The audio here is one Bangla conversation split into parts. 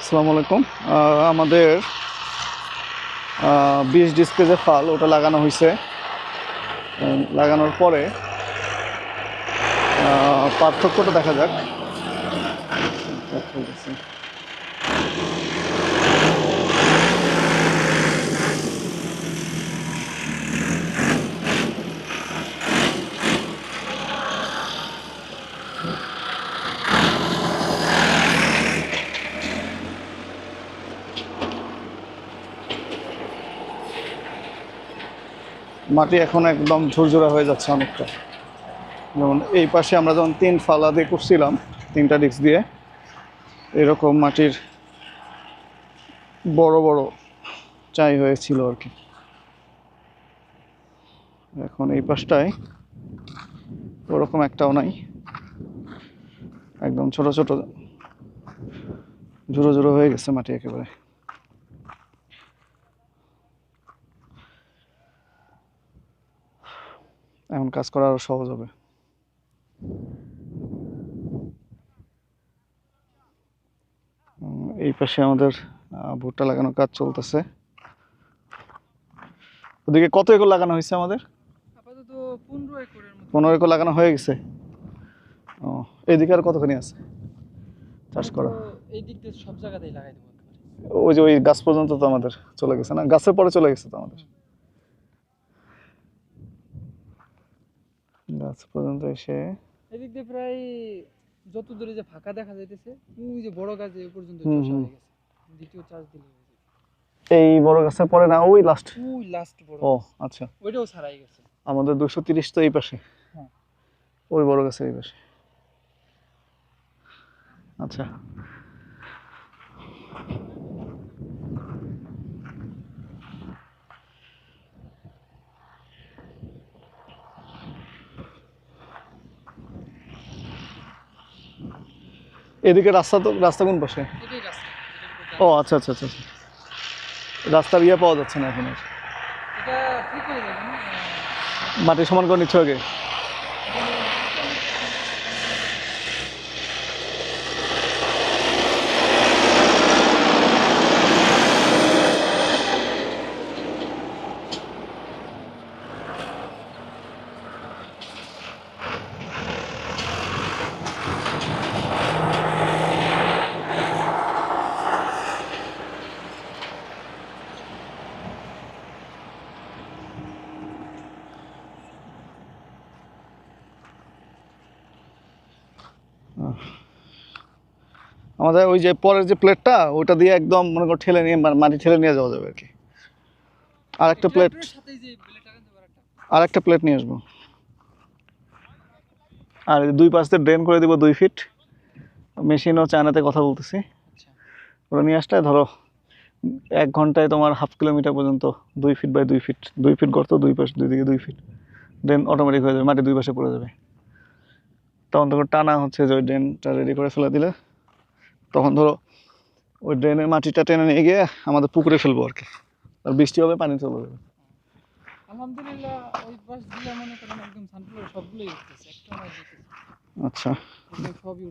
আসসালামু আলাইকুম। আমাদের বিশ ডিসকে যে ফাল, ওটা লাগানো হয়েছে লাগানোর পরে পার্থক্যটা দেখা যাক। মাটি এখন একদম ঝুরঝুরা হয়ে যাচ্ছে অনেকটা। যেমন এই পাশে আমরা যখন তিন ফালা দিয়ে করছিলাম, তিনটা ডিস্ক দিয়ে, এরকম মাটির বড় বড় চাই হয়েছিল আর কি। এখন এই পাশটায় ওরকম একটাও নাই। একদম ছোট ছোট ঝুরো ঝুরো হয়ে গেছে মাটি একেবারে। এখন কাজ করা আরও সহজ হবে। এই পাশে আমাদের ভুট্টা লাগানোর কাজ চলতেছে। ওদিকে কত একর লাগানো হয়েছে আমাদের? পনেরো একর লাগানো হয়ে গেছে। ও এইদিকে আর কতখানি আছে? চাষ করা। সব জায়গাতেই লাগাই দেবো ওই যে ওই গাছ পর্যন্ত তো আমাদের চলে গেছে না? গাছের পরে চলে গেছে তো আমাদের? গাছ পর্যন্ত এসে এদিক দিয়ে প্রায় যত দূরে যে ফাঁকা দেখা যাইতেছে ওই যে বড় গাছ এ পর্যন্ত চষা হয়ে গেছে। দ্বিতীয় চাষ দিলে এই বড় গাছের পরে না? ওই লাস্ট ওই লাস্ট বড় ও আচ্ছা। ওইটাও ছাড়াই গেছে। আমাদের দুশো তিরিশ তো এই পাশে। হ্যাঁ। ওই বড় গাছের এই পাশে। আচ্ছা। এদিকে রাস্তা তো রাস্তা কোন পাশে? ও আচ্ছা আচ্ছা আচ্ছা আচ্ছা। রাস্তার ইয়ে পাওয়া যাচ্ছে না এখন আর। হয়ে। মাটি সমান করে নিচ্ছে আগে? আমাদের ওই যে পরের যে প্লেটটা ওটা দিয়ে একদম মনে করো ঠেলে নিয়ে মাটি ঠেলে নিয়ে যাওয়া যাবে আর কি। আর একটা প্লেট আর একটা। প্লেট নিয়ে আসব। আর দুই পাশ দিয়ে ড্রেন করে দিব দুই ফিট। মেশিনও চায়নাতে কথা বলতেছি। ওটা নিয়ে আসলে ধরো এক ঘন্টায় তোমার হাফ কিলোমিটার পর্যন্ত দুই ফিট বাই দুই ফিট। দুই ফিট গর্ত দুই পাশ দুই দিকে দুই ফিট। ড্রেন অটোমেটিক হয়ে যাবে মাটি দুই পাশে পড়ে যাবে। তখন তখন টানা হচ্ছে যে ওই ড্রেনটা রেডি করে ফেলে দিলে। তখন ধরো ওই ড্রেনের মাটিটা টেনে নিয়ে গিয়ে আমাদের পুকুরে ফেলব আর কি। আর বৃষ্টি হবে পানি চলে যাবে। আলহামদুলিল্লাহ ওই পাশ দিলে মনে করেন একদম সানফ্লাওয়ার সবগুলোই উঠতেছে একটা না আচ্ছা। সবই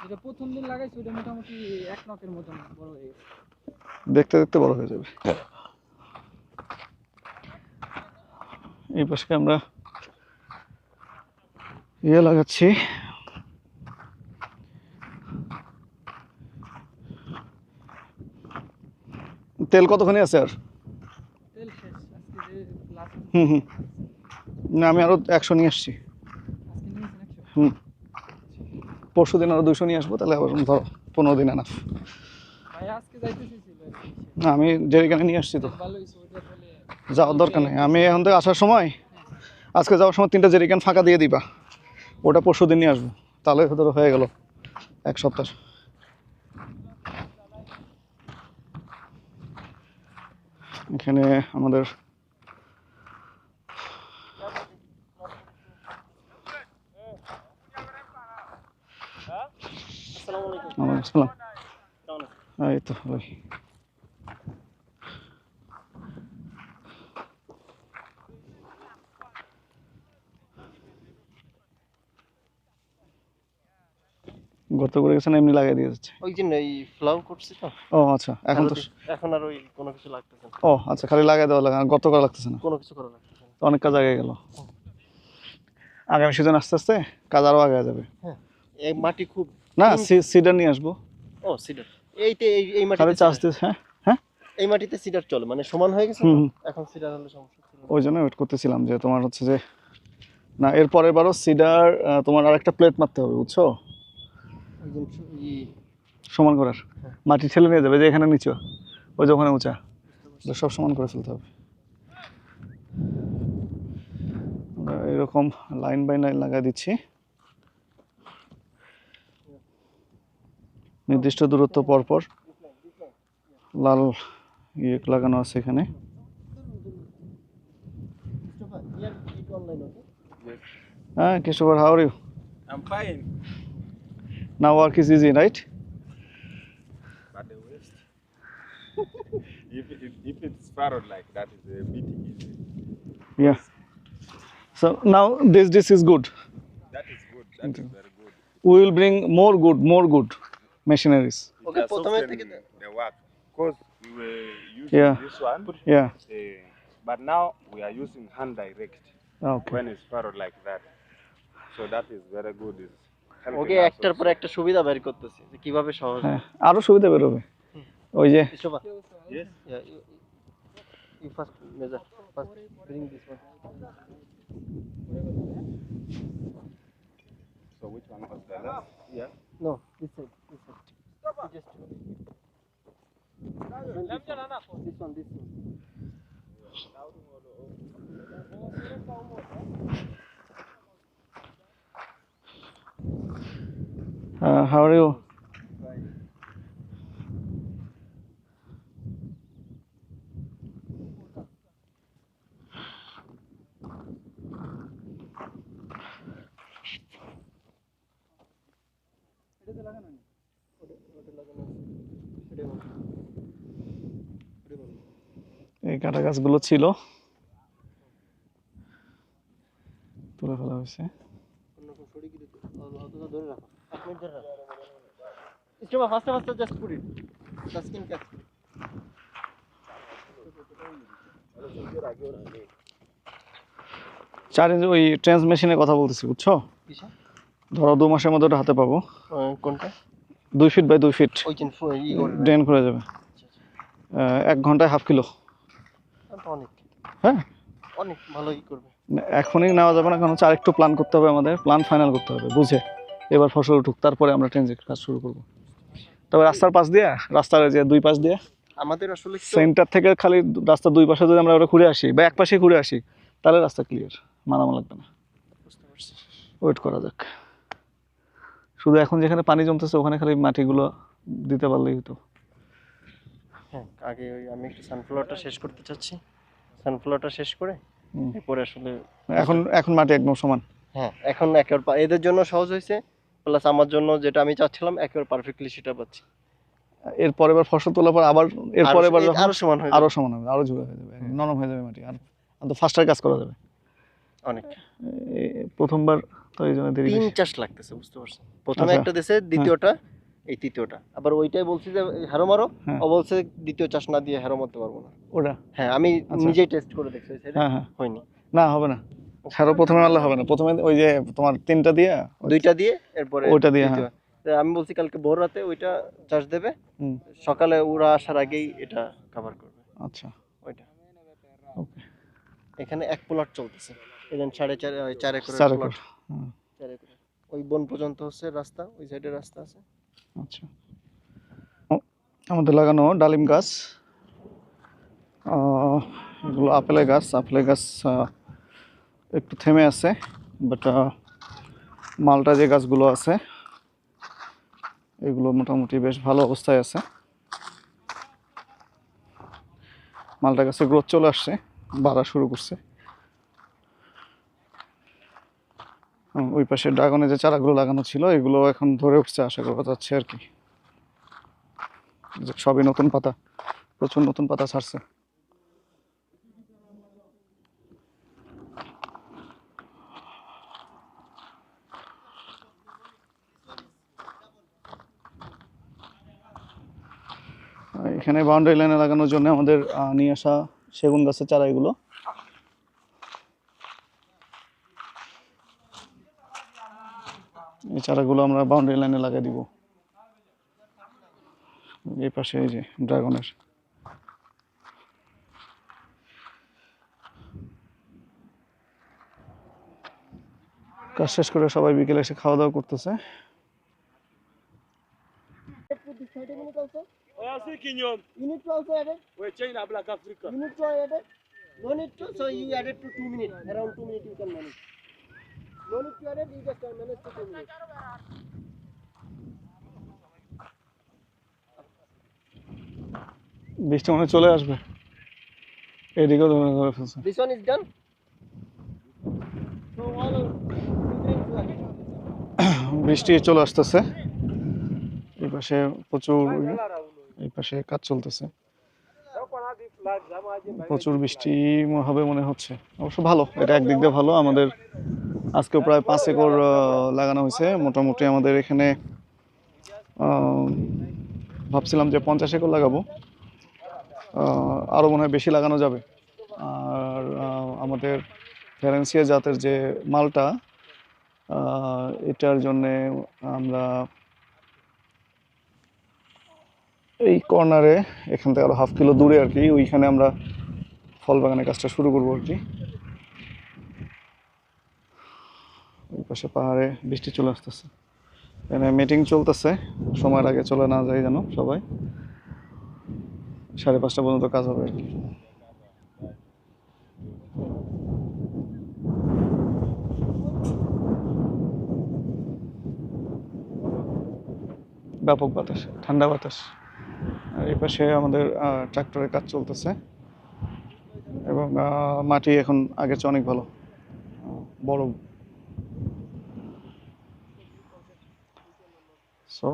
যেটা প্রথম দিন লাগাইছি ওটা মোটামুটি এক নকের মতন বড় হয়ে গেছে। দেখতে দেখতে বড় হয়ে যাবে। এই পাশে আমরা ইয়ে লাগাচ্ছি। তেল কতখানি আছে আর? হুম হুম। না আমি আরও একশো নিয়ে আসছি। হুম। পরশু দিন আরও দুশো নিয়ে আসব তাহলে আবার ধরো পনেরো দিন আনা আজকে যাইতেছি ছিল আর কি। সে। না আমি জেরিকানে নিয়ে আসছি তো। যাওয়ার দরকার নেই। আমি এখন থেকে আসার সময় আজকে যাওয়ার সময় তিনটা জেরিকান ফাঁকা দিয়ে দিবা। ওটা পরশু দিন নিয়ে আসব। তাহলে ধরো হয়ে গেল এক সপ্তাহ। এখানে আমাদের ওয়ালাইকুম আসসালাম এই তো ভালোই। গর্ত করে গেছে না এমনি লাগাই দিয়ে যাচ্ছে। ওই যে এই ফ্লাউ করছি তো। ও আচ্ছা এখন তো এখন আর ওই কোনো কিছু লাগতেছে না। ও আচ্ছা খালি লাগাই দেওয়া লাগে আর গর্ত করা লাগতেছে না? কোনো কিছু করা লাগতেছে না। অনেক কাজ আগে গেল। আগামী সিজন আস্তে আস্তে কাজ আরও আগে যাবে। এই মাটি খুব না সিডার নিয়ে আসব। ও সিডার এইতে এই এই মাটিতে চাষ দিস হ্যাঁ? হ্যাঁ? এই মাটিতে সিডার চলে মানে সমান হয়ে গেছে। এখন সিডার হলে সমস্যা ওই জন্য ওয়েট করতেছিলাম যে তোমার হচ্ছে যে না এর পরের বারও সিডার তোমার আর একটা প্লেট মারতে হবে বুঝছ? সমান করার। হ্যাঁ। মাটি ঠেলে নিয়ে যাবে যে এখানে নিচু। ওই যে ওখানে উঁচা। সব সমান করে ফেলতে হবে। আমরা এরকম লাইন বাই লাইন লাগা দিচ্ছি। নির্দিষ্ট দূরত্ব পর পর লাল ইয়ে লাগানো আছে এখানে। হ্যাঁ Kishore how are I'm fine. Now work is easy, right? But the waste. if, if, if, it's furrowed like that, it's a bit easy. Yeah. So now this this is good. That is good. That okay. is very good. We will bring more good, more good machineries. Okay, the work. Because we were using yeah. this one. Yeah. Uh, but now we are using hand direct. Ah, okay. When it's furrowed like that. So that is very good. It's okay একটার পর. একটা সুবিধা বের করতেছি যে কীভাবে সহজ হ্যাঁ আরও সুবিধা বেরোবে ওই যে. Yeah, you, you first measure. First bring this one. So which one was the last? Yeah. No, this side. This side. You just. This one, this one. Uh, how are you? এই কাটা গাছগুলো ছিল। তুলে ফেলা হয়েছে। ধরে রাখো। ইস্টোমা ফার্স্টে ফার্স্টে just put it the skin catch চার ইঞ্চি ওই ট্রেন্স মেশিনের কথা বলতেছি বুঝছ? ধরো দু মাসের মধ্যে ওটা হাতে পাবো। কোনটা? দুই ফিট বাই দুই ফিট ড্রেন করে যাবে। এক ঘন্টায় হাফ কিলো অনেক। হ্যাঁ? অনেক ভালো ই করবে। এখনই নেওয়া যাবে না কারণ হচ্ছে আরেকটু প্ল্যান করতে হবে আমাদের। প্ল্যান ফাইনাল করতে হবে বুঝে এবার ফসল উঠুক তারপরে আমরা ট্রেনজের কাজ শুরু করব। তবে রাস্তার পাশ দিয়ে রাস্তার যে দুই পাশ দিয়ে আমাদের আসলে সেন্টার থেকে খালি রাস্তার দুই পাশে যদি আমরা ওটা ঘুরে আসি বা এক পাশে ঘুরে আসি তাহলে রাস্তা ক্লিয়ার মানামা লাগবে না। ওয়েট করা যাক। শুধু এখন যেখানে পানি জমতেছে ওখানে খালি মাটিগুলো দিতে পারলেই হতো। হ্যাঁ আগে ওই আমি একটু সানফ্লাওয়ারটা শেষ করতে চাচ্ছি। সানফ্লাওয়ারটা শেষ করে। এরপরে আসলে এখন এখন মাটি একদম সমান। হ্যাঁ এখন একেবারে পা- এদের জন্য সহজ হয়েছে প্লাস আমার জন্য যেটা আমি চাচ্ছিলাম একেবারে পারফেক্টলি সেটা পাচ্ছি। এরপরে এবার ফসল তোলার পর আবার এরপরে এবার আরও সমান হয়ে আরও সমান হবে আরও ঝুড়ে হয়ে যাবে নরম হয়ে যাবে মাটি আর তো ফাস্টার কাজ করা যাবে। অনেক। প্রথমবার তো এই জন্য দেরি তিন চাষ লাগতেছে বুঝতে পারছেন? প্রথমে আচ্ছা। একটা দেশে দ্বিতীয়টা এই তৃতীয়টা। আবার ওইটাই বলছি যে হ্যারো মারো। হ্যাঁ। ও বলছে দ্বিতীয় চাষ না দিয়ে হ্যারো মারতে পারব না। ওটা? হ্যাঁ আমি আচ্ছা। নিজেই টেস্ট করে দেখছি হ্যাঁ হ্যাঁ। হয়নি। না হবে না। ছাড়ো প্রথমে মারলে হবে না। প্রথমে ওই যে তোমার তিনটা দিয়ে দুইটা দিয়ে এরপরে ওইটা দিয়ে। তো আমি বলছি কালকে ভোর রাতে ওইটা চাষ দেবে। সকালে ওরা আসার আগেই এটা কভার করবে। আচ্ছা। ওইটা। ওকে। এখানে এক প্লট চলতেছে। এখানে সাড়ে চার চার একর চার একর চার একর ওই বন পর্যন্ত হচ্ছে রাস্তা ওই সাইডে রাস্তা আছে। আচ্ছা। আমাদের লাগানো ডালিম গাছ। এগুলো আপেলের গাছ আপেলের গাছ একটু থেমে আছে বাট মালটা যে গাছগুলো আছে, এগুলো মোটামুটি বেশ ভালো অবস্থায় আছে। মালটা গাছের গ্রোথ চলে আসছে, বাড়া শুরু করছে। ওই পাশে ড্রাগনে যে চারাগুলো লাগানো ছিল, এগুলো এখন ধরে উঠছে আশা করা যাচ্ছে আর কি। সবই নতুন পাতা, প্রচুর নতুন পাতা ছাড়ছে। এখানে বাউন্ডারি লাইনে লাগানোর জন্য আমাদের নিয়ে আসা সেগুন গাছের চারা এগুলো এই চারাগুলো আমরা বাউন্ডারি লাইনে লাগিয়ে দিব। এই পাশে এই যে ড্রাগনের কাজ শেষ করে সবাই বিকেলে এসে খাওয়া দাওয়া করতেছে Put this 30 minutes also. Kinyon. You need to also add it. We China Black Africa. You need to add it. No need to. So you add it to two minutes. Around two minutes you can manage. No need to add it. You just can manage to two minutes. বৃষ্টি মনে চলে আসবে এদিকেও ধরে ধরে ফেলছে This one is done. So all of two drinks you add. বৃষ্টি চলে আসতেছে এই পাশে প্রচুর এই পাশে কাজ চলতেছে। প্রচুর বৃষ্টি হবে মনে হচ্ছে। অবশ্য ভালো, এটা একদিক দিয়ে ভালো। আমাদের আজকে প্রায় পাঁচ একর লাগানো হয়েছে। মোটামুটি আমাদের এখানে ভাবছিলাম যে পঞ্চাশ একর লাগাবো। আরও মনে হয় বেশি লাগানো যাবে। আর আমাদের ফেরেন্সিয়া জাতের যে মালটা এটার জন্যে আমরা এই কর্নারে এখান থেকে আরও হাফ কিলো দূরে আর কি, ওইখানে আমরা ফল বাগানের কাজটা শুরু করব আর কি। ওই পাশে পাহাড়ে বৃষ্টি চলে আসতেছে। এখানে মিটিং চলতেছে, সময়ের আগে চলে না যায় যেন সবাই। সাড়ে পাঁচটা পর্যন্ত কাজ হবে আর কি। ব্যাপক বাতাস, ঠান্ডা বাতাস। এই পাশে আমাদের ট্রাক্টরের কাজ চলতেছে। এবং মাটি এখন আগের চেয়ে অনেক ভালো। বড়। সো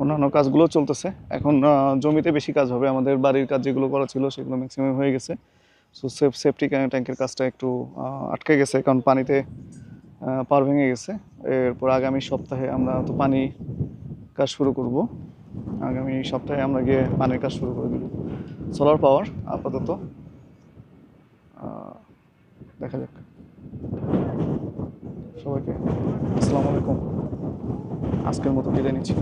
অন্যান্য কাজগুলো চলতেছে। এখন জমিতে বেশি কাজ হবে। আমাদের বাড়ির কাজ যেগুলো করা ছিল সেগুলো ম্যাক্সিমাম হয়ে গেছে। সো সেফ সেফটি ট্যাঙ্কের কাজটা একটু আটকে গেছে। কারণ পানিতে পার ভেঙে গেছে। এরপর আগামী সপ্তাহে আমরা তো পানি কাজ শুরু করব। আগামী সপ্তাহে আমরা গিয়ে পানির কাজ শুরু করে দেব। সোলার পাওয়ার আপাতত দেখা যাক। সবাইকে আসসালামু আলাইকুম। আজকের মতো বিদায় নিচ্ছি।